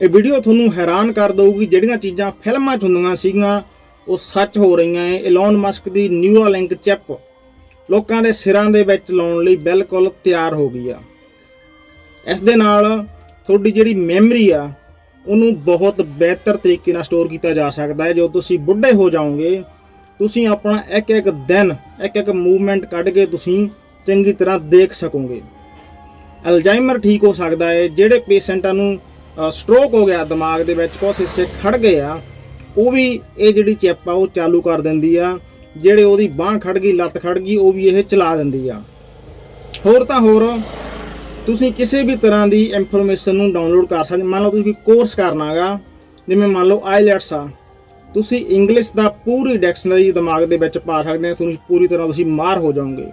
ਇਹ ਵੀਡੀਓ ਤੁਹਾਨੂੰ ਹੈਰਾਨ ਕਰ ਦਊਗੀ, ਜਿਹੜੀਆਂ ਚੀਜ਼ਾਂ ਫਿਲਮਾਂ 'ਚ ਹੁੰਦੀਆਂ ਸੀਗੀਆਂ, ਉਹ ਸੱਚ ਹੋ ਰਹੀਆਂ ਏ ਇਲਨ ਮਸਕ ਦੀ ਨਿਊਰਾਲਿੰਕ ਚਿਪ ਲੋਕਾਂ ਦੇ ਸਿਰਾਂ ਦੇ ਵਿੱਚ ਲਾਉਣ ਲਈ ਬਿਲਕੁਲ ਤਿਆਰ ਹੋ ਗਈ ਆ। ਇਸ ਦੇ ਨਾਲ ਤੁਹਾਡੀ ਜਿਹੜੀ ਮੈਮਰੀ ਆ, ਉਹਨੂੰ ਬਹੁਤ ਬਿਹਤਰ ਤਰੀਕੇ ਨਾਲ ਸਟੋਰ ਕੀਤਾ ਜਾ ਸਕਦਾ ਹੈ ਜਦੋਂ ਤੁਸੀਂ ਬੁੱਢੇ ਹੋ ਜਾਓਗੇ, ਤੁਸੀਂ ਆਪਣਾ ਇੱਕ ਇੱਕ ਦਿਨ ਇੱਕ ਇੱਕ ਮੂਵਮੈਂਟ ਕੱਢ ਕੇ ਤੁਸੀਂ ਚੰਗੀ ਤਰ੍ਹਾਂ ਦੇਖ ਸਕੋਗੇ। ਅਲਜ਼ਾਈਮਰ ਠੀਕ ਹੋ ਸਕਦਾ ਹੈ ਜਿਹੜੇ ਪੇਸ਼ੈਂਟਾਂ ਨੂੰ ਸਟ੍ਰੋਕ ਹੋ ਗਿਆ ਦਿਮਾਗ ਦੇ ਵਿੱਚ ਕੁਝ ਹਿੱਸੇ ਖੜ ਗਏ ਆ, ਉਹ ਵੀ ਇਹ ਜਿਹੜੀ ਚਿਪ ਆ, ਉਹ ਚਾਲੂ ਕਰ ਦਿੰਦੀ ਆ। ਜਿਹੜੇ ਉਹਦੀ ਬਾਹ ਖੜ ਗਈ, ਲੱਤ ਖੜ ਗਈ, ਉਹ ਵੀ ਇਹ ਚਲਾ ਦਿੰਦੀ ਆ। ਹੋਰ ਤਾਂ ਹੋਰ, ਤੁਸੀਂ ਕਿਸੇ ਵੀ ਤਰ੍ਹਾਂ ਦੀ ਇਨਫੋਰਮੇਸ਼ਨ ਨੂੰ ਡਾਊਨਲੋਡ ਕਰ ਸਕਦੇ, ਮੰਨ ਲਓ ਤੁਸੀਂ ਕੋਰਸ ਕਰਨਾਗਾ ਜਿਵੇਂ ਮੰਨ ਲਓ ਆਈਲੈਟਸ ਆ। ਤੁਸੀਂ ਇੰਗਲਿਸ਼ ਦਾ ਪੂਰੀ ਡਿਕਸ਼ਨਰੀ ਦਿਮਾਗ ਦੇ ਵਿੱਚ ਪਾ ਸਕਦੇ ਹੋ ਤੁਸੀਂ ਪੂਰੀ ਤਰ੍ਹਾਂ ਤੁਸੀਂ ਮਾਰ ਹੋ ਜਾਓਗੇ।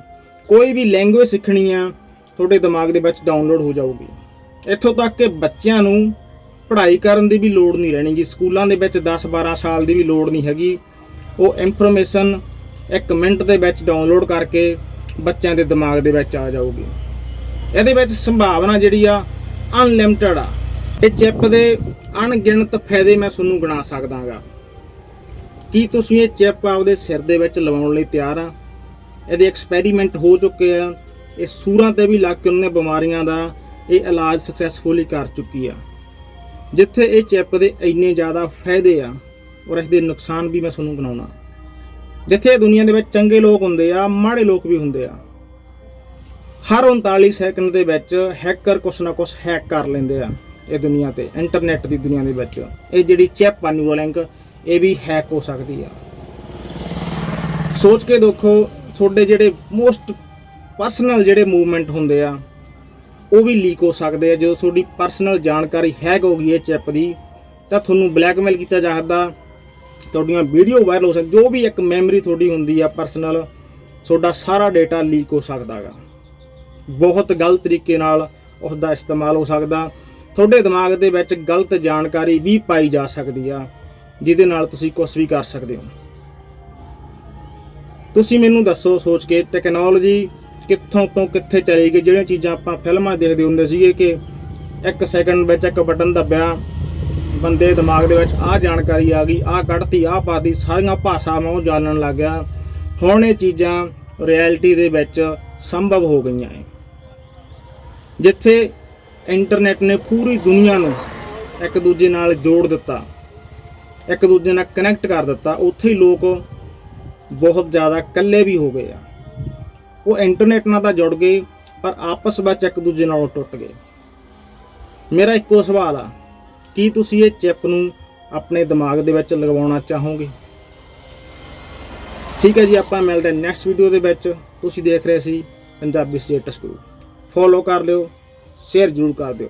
ਕੋਈ ਵੀ ਲੈਂਗੁਏਜ ਸਿੱਖਣੀ ਆ, ਤੁਹਾਡੇ ਦਿਮਾਗ ਦੇ ਵਿੱਚ ਡਾਊਨਲੋਡ ਹੋ ਜਾਊਗੀ। ਇੱਥੋਂ ਤੱਕ ਕਿ ਬੱਚਿਆਂ ਨੂੰ ਪੜ੍ਹਾਈ ਕਰਨ ਦੀ ਵੀ ਲੋੜ ਨਹੀਂ ਰਹਿਣੀਗੀ, ਸਕੂਲਾਂ ਦੇ ਵਿੱਚ 10 12 ਸਾਲ ਦੀ ਵੀ ਲੋੜ ਨਹੀਂ ਹੈਗੀ। ਉਹ ਇਨਫੋਰਮੇਸ਼ਨ ਇੱਕ ਮਿੰਟ ਦੇ ਵਿੱਚ ਡਾਊਨਲੋਡ ਕਰਕੇ ਬੱਚਿਆਂ ਦੇ ਦਿਮਾਗ ਦੇ ਵਿੱਚ ਆ ਜਾਊਗੀ। ਇਹਦੇ ਵਿੱਚ ਸੰਭਾਵਨਾ ਜਿਹੜੀ ਆ ਅਨਲਿਮਟਿਡ ਆ। ਇਹ ਚਿਪ ਦੇ ਅਣਗਿਣਤ ਫਾਇਦੇ ਮੈਂ ਤੁਹਾਨੂੰ ਗਿਣਾ ਸਕਦਾਗਾ। ਕੀ ਤੁਸੀਂ ਇਹ ਚਿਪ ਆਪਦੇ ਸਿਰ ਦੇ ਵਿੱਚ ਲਵਾਉਣ ਲਈ ਤਿਆਰ ਆ? ਇਹਦੇ ਐਕਸਪੈਰੀਮੈਂਟ ਹੋ ਚੁੱਕੇ ਆ। ਇਹ ਸੂਰਾਂ ਤੇ ਵੀ ਲੱਗ ਕੇ ਉਹਨਾਂ ਬਿਮਾਰੀਆਂ ਦਾ ਇਹ ਇਲਾਜ ਸਕਸੈਸਫੁਲੀ ਕਰ ਚੁੱਕੀ ਆ। ਜਿੱਥੇ ਇਹ ਚਿਪ ਦੇ ਇੰਨੇ ਜ਼ਿਆਦਾ ਫਾਇਦੇ ਆ, ਔਰ ਇਸ ਦੇ ਨੁਕਸਾਨ ਵੀ ਮੈਂ ਤੁਹਾਨੂੰ ਗਿਣਾਉਣਾ ਜਿੱਥੇ ਦੁਨੀਆ ਦੇ ਵਿੱਚ ਚੰਗੇ ਲੋਕ ਹੁੰਦੇ ਆ, ਮਾੜੇ ਲੋਕ ਵੀ ਹੁੰਦੇ ਆ। ਹਰ 39 ਸੈਕਿੰਡ ਦੇ ਵਿੱਚ ਹੈਕਰ ਕੁਛ ਨਾ ਕੁਛ ਹੈਕ ਕਰ ਲੈਂਦੇ ਆ ਇਹ ਦੁਨੀਆ ਤੇ ਇੰਟਰਨੈਟ ਦੀ ਦੁਨੀਆ ਦੇ ਵਿੱਚ। ਇਹ ਜਿਹੜੀ ਚਿਪ ਆ ਨਿਊਰਲਿੰਕ ਇਹ ਵੀ ਹੈਕ ਹੋ ਸਕਦੀ ਆ। ਸੋਚ ਕੇ ਦੇਖੋ, ਤੁਹਾਡੇ ਜਿਹੜੇ ਮੋਸਟ ਪਰਸਨਲ ਜਿਹੜੇ ਮੂਵਮੈਂਟ ਹੁੰਦੇ ਆ ਉਹ ਵੀ ਲੀਕ ਹੋ ਸਕਦੇ ਆ। ਜਦੋਂ ਤੁਹਾਡੀ ਪਰਸਨਲ ਜਾਣਕਾਰੀ ਹੈਕ ਹੋ ਗਈ ਹੈ ਚਿਪ ਦੀ, ਤਾਂ ਤੁਹਾਨੂੰ ਬਲੈਕਮੇਲ ਕੀਤਾ ਜਾ ਸਕਦਾ। ਤੁਹਾਡੀਆਂ ਵੀਡੀਓ ਵਾਇਰਲ ਹੋ ਸਕਦੀ ਜੋ ਵੀ ਇੱਕ ਮੈਮਰੀ ਤੁਹਾਡੀ ਹੁੰਦੀ ਆ ਪਰਸਨਲ ਤੁਹਾਡਾ ਸਾਰਾ ਡਾਟਾ ਲੀਕ ਹੋ ਸਕਦਾ ਗਾ। ਬਹੁਤ ਗਲਤ ਤਰੀਕੇ ਨਾਲ ਉਸ ਦਾ ਇਸਤੇਮਾਲ ਹੋ ਸਕਦਾ। ਤੁਹਾਡੇ ਦਿਮਾਗ ਦੇ ਵਿੱਚ ਗਲਤ ਜਾਣਕਾਰੀ ਵੀ ਪਾਈ ਜਾ ਸਕਦੀ ਆ, ਜਿਹਦੇ ਨਾਲ ਤੁਸੀਂ ਕੁਝ ਵੀ ਕਰ ਸਕਦੇ ਹੋ। ਤੁਸੀਂ ਮੈਨੂੰ ਦੱਸੋ ਸੋਚ ਕੇ ਟੈਕਨੋਲੋਜੀ ਕਿੱਥੋਂ ਤੋਂ ਕਿੱਥੇ ਚਲੇ ਗਈ ਜਿਹੜੀਆਂ ਚੀਜ਼ਾਂ ਆਪਾਂ ਫਿਲਮਾਂ ਦੇਖਦੇ ਹੁੰਦੇ ਸੀਗੇ ਕਿ ਇੱਕ ਸੈਕਿੰਡ ਵਿੱਚ ਇੱਕ ਬਟਨ ਦੱਬਿਆ, ਬੰਦੇ ਦਿਮਾਗ ਦੇ ਵਿੱਚ ਆਹ ਜਾਣਕਾਰੀ ਆ ਗਈ, ਆਹ ਕੱਢਤੀ, ਆਹ ਪਾਤੀ, ਸਾਰੀਆਂ ਭਾਸ਼ਾਵਾਂ ਉਹ ਜਾਣਨ ਲੱਗ ਗਿਆ। ਹੁਣ ਇਹ ਚੀਜ਼ਾਂ ਰਿਐਲਿਟੀ ਦੇ ਵਿੱਚ ਸੰਭਵ ਹੋ ਗਈਆਂ ਹੈ ਜਿੱਥੇ ਇੰਟਰਨੈਟ ਨੇ ਪੂਰੀ ਦੁਨੀਆ ਨੂੰ ਇੱਕ ਦੂਜੇ ਨਾਲ ਜੋੜ ਦਿੱਤਾ, ਇੱਕ ਦੂਜੇ ਨਾਲ ਕਨੈਕਟ ਕਰ ਦਿੱਤਾ, ਉੱਥੇ ਹੀ ਲੋਕ ਬਹੁਤ ਜ਼ਿਆਦਾ ਇਕੱਲੇ ਵੀ ਹੋ ਗਏ ਆ। ਉਹ ਇੰਟਰਨੈਟ ਨਾਲ ਤਾਂ ਜੁੜ ਗਏ ਪਰ ਆਪਸ ਵਿੱਚ ਇੱਕ ਦੂਜੇ ਨਾਲੋਂ ਟੁੱਟ ਗਏ। ਮੇਰਾ ਇੱਕੋ ਸਵਾਲ ਆ, ਕੀ ਤੁਸੀਂ ਇਹ ਚਿਪ ਨੂੰ ਆਪਣੇ ਦਿਮਾਗ ਦੇ ਵਿੱਚ ਲਗਵਾਉਣਾ ਚਾਹੋਗੇ? ਠੀਕ ਹੈ ਜੀ, ਆਪਾਂ ਮਿਲਦੇ ਨੈਕਸਟ ਵੀਡੀਓ ਦੇ ਵਿੱਚ। ਤੁਸੀਂ ਦੇਖ ਰਹੇ ਸੀ ਪੰਜਾਬੀ ਸਟੇਟਸ ਗਰੁੱਪ ਫੋਲੋ ਕਰ ਲਿਓ ਸ਼ੇਅਰ ਜ਼ਰੂਰ ਕਰ ਦਿਓ।